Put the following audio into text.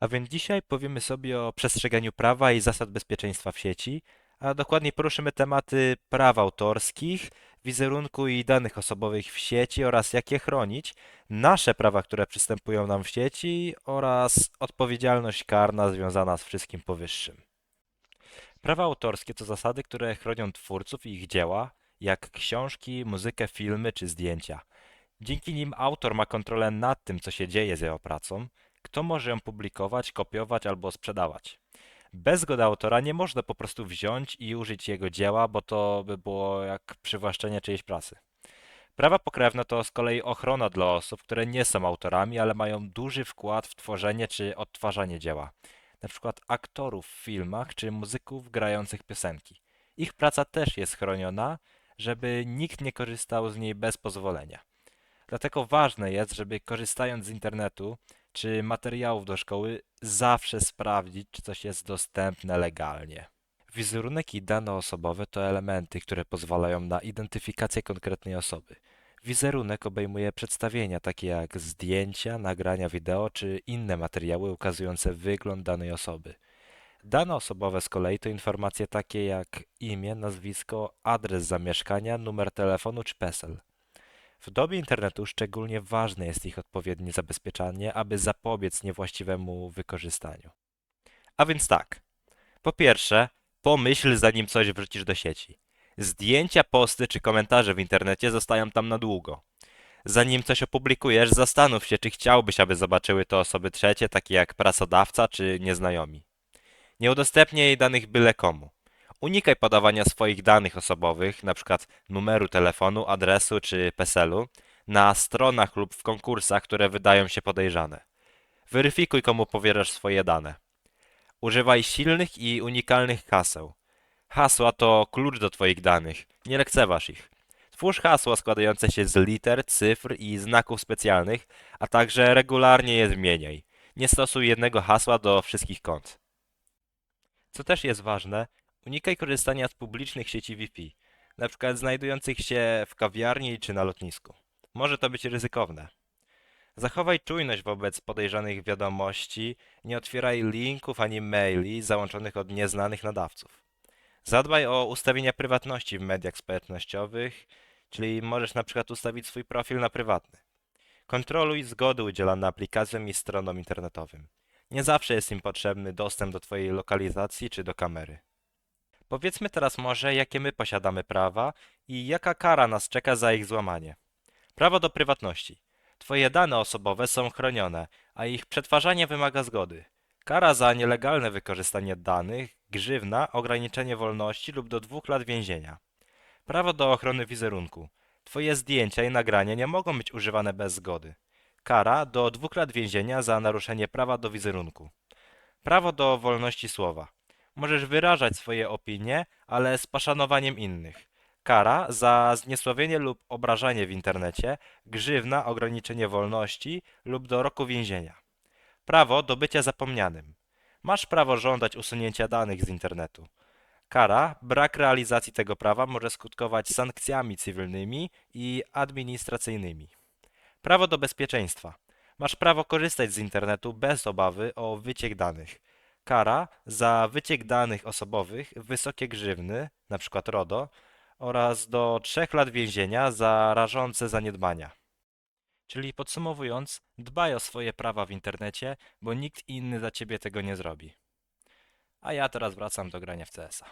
A więc dzisiaj powiemy sobie o przestrzeganiu prawa i zasad bezpieczeństwa w sieci, a dokładniej poruszymy tematy praw autorskich, wizerunku i danych osobowych w sieci oraz jak je chronić, nasze prawa, które przystępują nam w sieci oraz odpowiedzialność karna związana z wszystkim powyższym. Prawa autorskie to zasady, które chronią twórców i ich dzieła, jak książki, muzykę, filmy czy zdjęcia. Dzięki nim autor ma kontrolę nad tym, co się dzieje z jego pracą, kto może ją publikować, kopiować albo sprzedawać. Bez zgody autora nie można po prostu wziąć i użyć jego dzieła, bo to by było jak przywłaszczenie czyjejś prasy. Prawa pokrewne to z kolei ochrona dla osób, które nie są autorami, ale mają duży wkład w tworzenie czy odtwarzanie dzieła. Przykład aktorów w filmach czy muzyków grających piosenki. Ich praca też jest chroniona, żeby nikt nie korzystał z niej bez pozwolenia. Dlatego ważne jest, żeby korzystając z internetu czy materiałów do szkoły, zawsze sprawdzić, czy coś jest dostępne legalnie. Wizerunek i dane osobowe to elementy, które pozwalają na identyfikację konkretnej osoby. Wizerunek obejmuje przedstawienia takie jak zdjęcia, nagrania wideo czy inne materiały ukazujące wygląd danej osoby. Dane osobowe z kolei to informacje takie jak imię, nazwisko, adres zamieszkania, numer telefonu czy PESEL. W dobie internetu szczególnie ważne jest ich odpowiednie zabezpieczanie, aby zapobiec niewłaściwemu wykorzystaniu. A więc tak. Po pierwsze, pomyśl zanim coś wrzucisz do sieci. Zdjęcia, posty czy komentarze w internecie zostają tam na długo. Zanim coś opublikujesz, zastanów się, czy chciałbyś, aby zobaczyły to osoby trzecie, takie jak pracodawca czy nieznajomi. Nie udostępniaj danych byle komu. Unikaj podawania swoich danych osobowych, np. numeru telefonu, adresu czy PESEL-u, na stronach lub w konkursach, które wydają się podejrzane. Weryfikuj, komu powierasz swoje dane. Używaj silnych i unikalnych haseł. Hasła to klucz do Twoich danych. Nie lekceważ ich. Twórz hasła składające się z liter, cyfr i znaków specjalnych, a także regularnie je zmieniaj. Nie stosuj jednego hasła do wszystkich kont. Co też jest ważne, unikaj korzystania z publicznych sieci Wi-Fi, np. znajdujących się w kawiarni czy na lotnisku. Może to być ryzykowne. Zachowaj czujność wobec podejrzanych wiadomości, nie otwieraj linków ani maili załączonych od nieznanych nadawców. Zadbaj o ustawienia prywatności w mediach społecznościowych, czyli możesz przykład ustawić swój profil na prywatny. Kontroluj zgody udzielane aplikacjom i stronom internetowym. Nie zawsze jest im potrzebny dostęp do Twojej lokalizacji czy do kamery. Powiedzmy teraz może, jakie my posiadamy prawa i jaka kara nas czeka za ich złamanie. Prawo do prywatności. Twoje dane osobowe są chronione, a ich przetwarzanie wymaga zgody. Kara za nielegalne wykorzystanie danych, grzywna, ograniczenie wolności lub do dwóch lat więzienia. Prawo do ochrony wizerunku. Twoje zdjęcia i nagrania nie mogą być używane bez zgody. Kara do dwóch lat więzienia za naruszenie prawa do wizerunku. Prawo do wolności słowa. Możesz wyrażać swoje opinie, ale z poszanowaniem innych. Kara za zniesławienie lub obrażanie w internecie, grzywna, ograniczenie wolności lub do roku więzienia. Prawo do bycia zapomnianym. Masz prawo żądać usunięcia danych z internetu. Kara, brak realizacji tego prawa może skutkować sankcjami cywilnymi i administracyjnymi. Prawo do bezpieczeństwa. Masz prawo korzystać z internetu bez obawy o wyciek danych. Kara za wyciek danych osobowych, wysokie grzywny, np. RODO, oraz do trzech lat więzienia za rażące zaniedbania. Czyli podsumowując, dbaj o swoje prawa w internecie, bo nikt inny za ciebie tego nie zrobi. A ja teraz wracam do grania w CS-a.